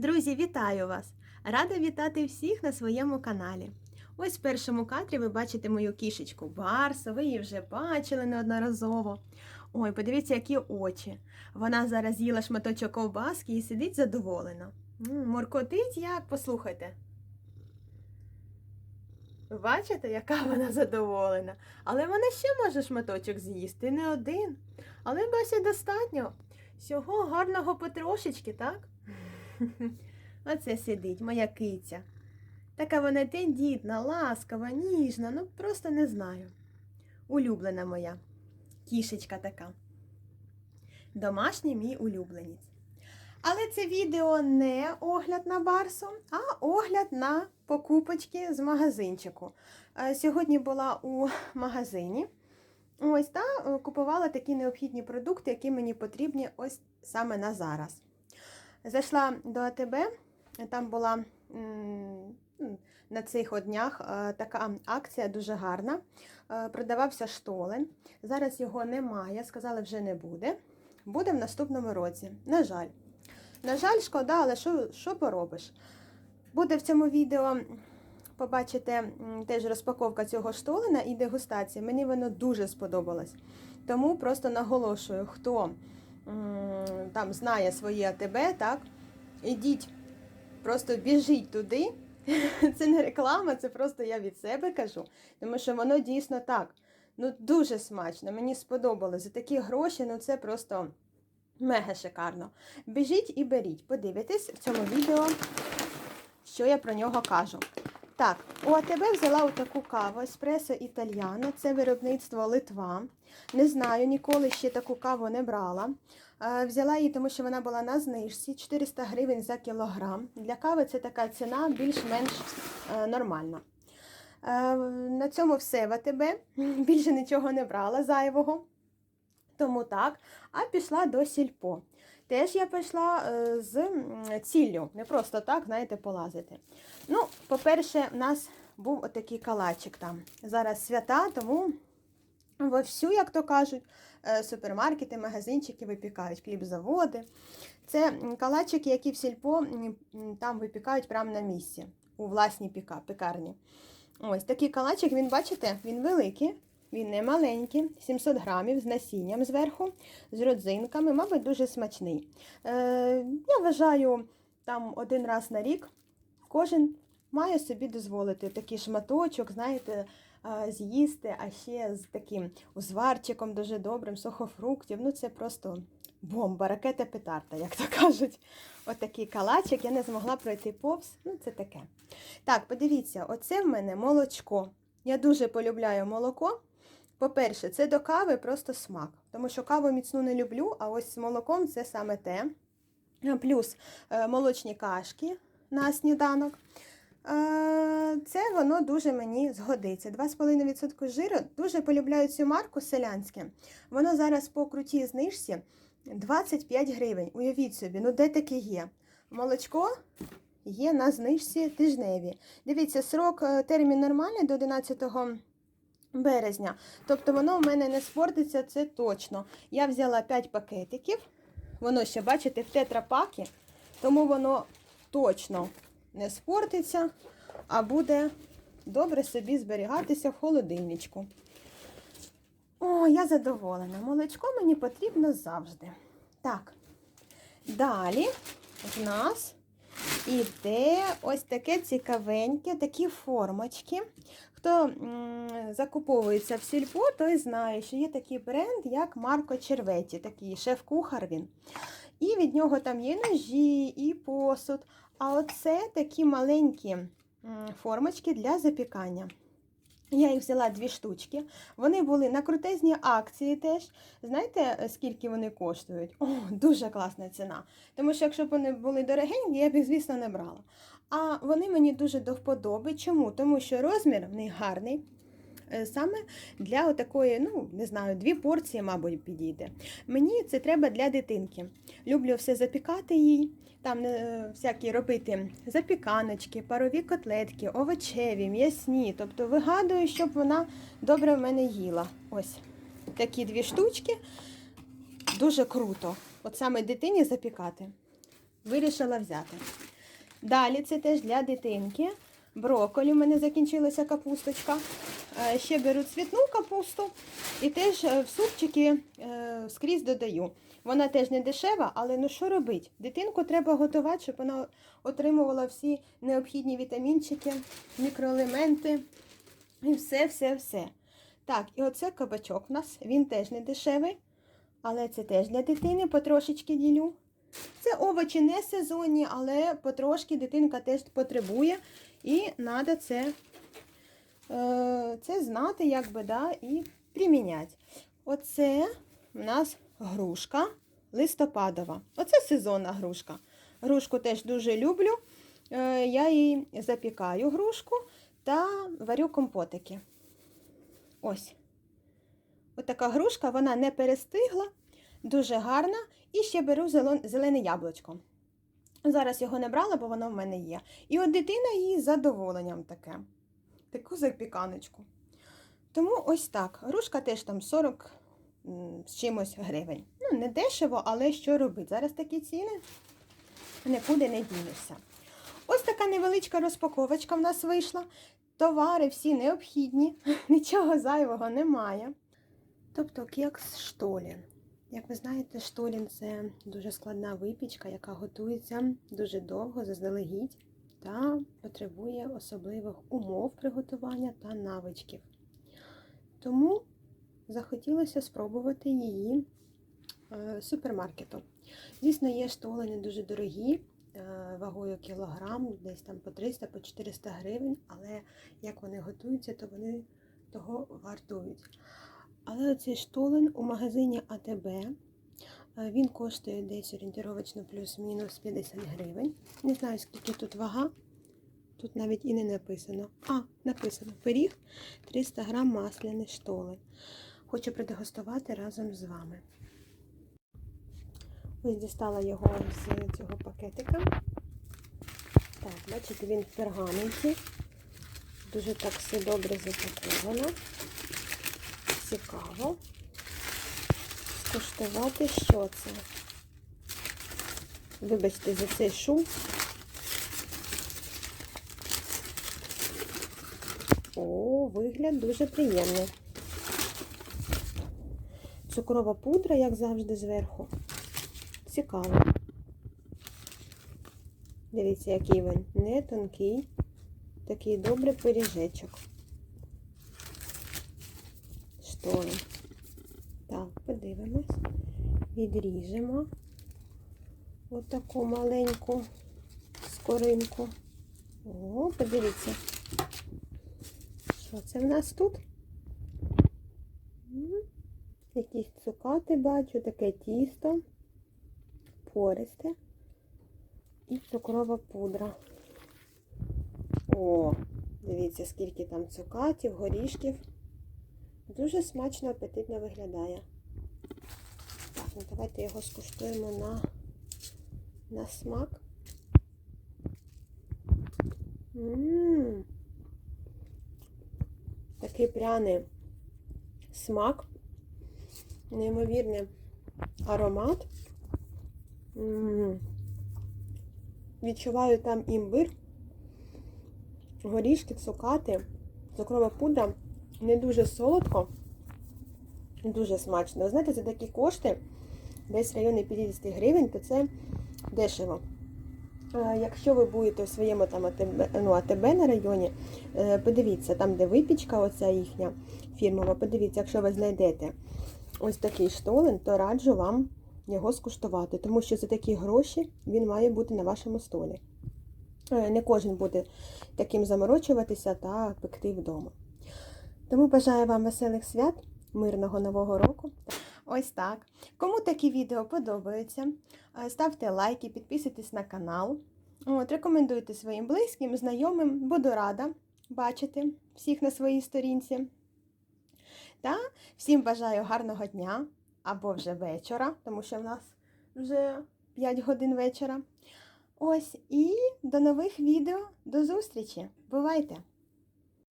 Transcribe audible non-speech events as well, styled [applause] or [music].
Друзі, вітаю вас! Рада вітати всіх на своєму каналі. Ось в першому кадрі ви бачите мою кішечку Барсу, ви її вже бачили неодноразово. Ой, подивіться, які очі. Вона зараз з'їла шматочок ковбаски і сидить задоволена. Моркотить як, послухайте. Бачите, яка вона задоволена. Але вона ще може шматочок з'їсти, не один. Але досі достатньо. Всього гарного потрошечки, так? [laughs] Оце сидить моя киця. Така вона тендітна, ласкава, ніжна, ну просто не знаю. Улюблена моя кішечка така. Домашній мій улюбленець. Але це відео не огляд на барсу, а огляд на покупочки з магазинчику. Е, Сьогодні була у магазині. Ось та е, купувала такі необхідні продукти, які мені потрібні ось саме на зараз. Зайшла до АТБ, там була на цих днях е, така акція дуже гарна. Е, Продавався штолен. Зараз його немає, сказали, вже не буде. Буде в наступному році. На жаль. На жаль, шкода, але що, що поробиш? Буде в цьому відео, побачите, теж розпаковка цього штолена і дегустація. Мені воно дуже сподобалось. Тому просто наголошую, хто там знає своє АТБ, так, ідіть, просто біжіть туди. [laughs] Це не реклама, це просто я від себе кажу. Тому що воно дійсно так. Ну, дуже смачно, мені сподобалось. За такі гроші, ну це просто мега шикарно. Біжіть і беріть, подивитесь в цьому відео, що я про нього кажу. Так, у АТБ взяла отаку каву Еспресо Італьяно, це виробництво Литва. Не знаю, ніколи ще таку каву не брала. Е, Взяла її, тому що вона була на знижці 400 гривень за кілограм. Для кави це така ціна більш-менш е, нормальна. Е, На цьому все в АТБ. Більше нічого не брала зайвого. Тому так. А пішла до сільпо. Теж я пішла е, з ціллю, не просто так, знаєте, полазити. Ну, по-перше, в нас був отакий калачик там. Зараз свята, тому вовсю, як то кажуть, е, супермаркети, магазинчики випікають, хлібзаводи. Це калачики, які в сільпо там випікають прямо на місці, у власній піка, пекарні. Ось такий калачик, він, бачите, він великий, він не маленький, 700 грамів з насінням зверху, з родзинками, мабуть, дуже смачний. Е, я вважаю, там один раз на рік кожен має собі дозволити такий шматочок, знаєте, з'їсти, а ще з таким узварчиком дуже добрим, сухофруктів. Ну, це просто бомба, ракета петарда, як то кажуть. Отакий калачик, я не змогла пройти повз. Ну, це таке. Так, подивіться, оце в мене молочко. Я дуже полюбляю молоко. По-перше, це до кави просто смак, тому що каву міцну не люблю, а ось з молоком це саме те. Плюс е, молочні кашки на сніданок. Це воно дуже мені згодиться. 2,5% жиру. Дуже полюбляю цю марку селянське. Воно зараз по крутій знижці 25 гривень. Уявіть собі, ну де таке є? Молочко є на знижці тижневі. Дивіться, срок е, термін нормальний до 11 березня. Тобто воно в мене не спортиться, це точно. Я взяла 5 пакетиків. Воно ще, бачите, в тетрапакі, тому воно точно не спортиться, а буде добре собі зберігатися в холодильничку. О, я задоволена. Молочко мені потрібно завжди. Так, далі в нас іде ось таке цікавеньке, такі формочки. Хто закуповується в сільпо, той знає, що є такий бренд, як Марко Черветі, такий шеф-кухар він. І від нього там є ножі, і посуд. А оце такі маленькі формочки для запікання. Я їх взяла дві штучки. Вони були на крутезній акції теж. Знаєте, е, скільки вони коштують? О, дуже класна ціна. Тому що якщо б вони були дорогенькі, я б їх, звісно, не брала. А вони мені дуже до вподоби. Чому? Тому що розмір в них гарний. е, Саме для отакої, ну, не знаю, дві порції, мабуть, підійде. Мені це треба для дитинки. Люблю все запікати їй, там е, всякі робити запіканочки, парові котлетки, овочеві, м'ясні. Тобто вигадую, щоб вона добре в мене їла. Ось такі дві штучки. Дуже круто. От саме дитині запікати. Вирішила взяти. Далі це теж для дитинки. Брокколі, у мене закінчилася капусточка. Е, Ще беру цвітну капусту і теж е, в супчики е, скрізь додаю. Вона теж не дешева, але ну що робить? Дитинку треба готувати, щоб вона отримувала всі необхідні вітамінчики, мікроелементи і все, все, все. Так, і оце кабачок у нас. Він теж не дешевий, але це теж для дитини, потрошечки ділю. Це овочі не сезонні, але потрошки дитинка теж потребує. І треба це, е, це знати, якби, да, і приміняти. Оце у нас грушка листопадова. Оце сезонна грушка. Грушку теж дуже люблю. Е, я її запікаю грушку та варю компотики. Ось. Ось така грушка, вона не перестигла, дуже гарна. І ще беру зелене яблучко. Зараз його не брала, бо воно в мене є. І от дитина її з задоволенням таке. Таку запіканочку. Тому ось так. Грушка теж там 40 з чимось гривень. Ну, не дешево, але що робити? Зараз такі ціни нікуди не дінешся. Ось така невеличка розпаковочка в нас вийшла. Товари всі необхідні, [laughs] нічого зайвого немає. Тобто кекс штолін. Як ви знаєте, штолін це дуже складна випічка, яка готується дуже довго, заздалегідь та потребує особливих умов приготування та навичків. Тому захотілося спробувати її е, супермаркету. Звісно, є штолени дуже дорогі, е, вагою кілограм, десь там по 300 по 400 гривень, але як вони готуються, то вони того вартують. Але цей штолен у магазині АТБ е, він коштує десь орієнтировочно плюс-мінус 50 гривень. Не знаю, скільки тут вага. Тут навіть і не написано. А, написано пиріг 300 грам масляний штолен. Хочу продегустувати разом з вами. Ось дістала його з цього пакетика. Так, бачите, він в пергаменті. Дуже так все добре запаковано. Цікаво. Скуштувати, що це. Вибачте за цей шум. О, вигляд дуже приємний. Цукрова пудра, як завжди, зверху. Цікаво. Дивіться, який він не тонкий. Такий добрий пиріжечок. Штори. Так, подивимось. Відріжемо отаку маленьку скоринку. О, подивіться. Що це в нас тут? Якісь цукати бачу, таке тісто, пористе і цукрова пудра. О, дивіться, скільки там цукатів, горішків. Дуже смачно, апетитно виглядає. Так, ну давайте його скуштуємо на, на смак. Ммм. Такий пряний смак, неймовірний аромат. М. Відчуваю там імбир, горішки, цукати, цукрова пудра. Не дуже солодко, дуже смачно. Знаєте, за такі кошти, десь в районі 50 гривень, то це дешево. Якщо ви будете у своєму там АТБ, ну, АТБ на районі, е, подивіться, там, де випічка, оця їхня фірмова, подивіться, якщо ви знайдете ось такий штолен, то раджу вам його скуштувати, тому що за такі гроші він має бути на вашому столі. Е, Не кожен буде таким заморочуватися та пекти вдома. Тому бажаю вам веселих свят, мирного нового року. Ось так. Кому такі відео подобаються, е, ставте лайки, підписуйтесь на канал. От, рекомендуйте своїм близьким, знайомим. Буду рада бачити всіх на своїй сторінці. Та всім бажаю гарного дня або вже вечора, тому що в нас вже 5 годин вечора. Ось і до нових відео. До зустрічі! Бувайте!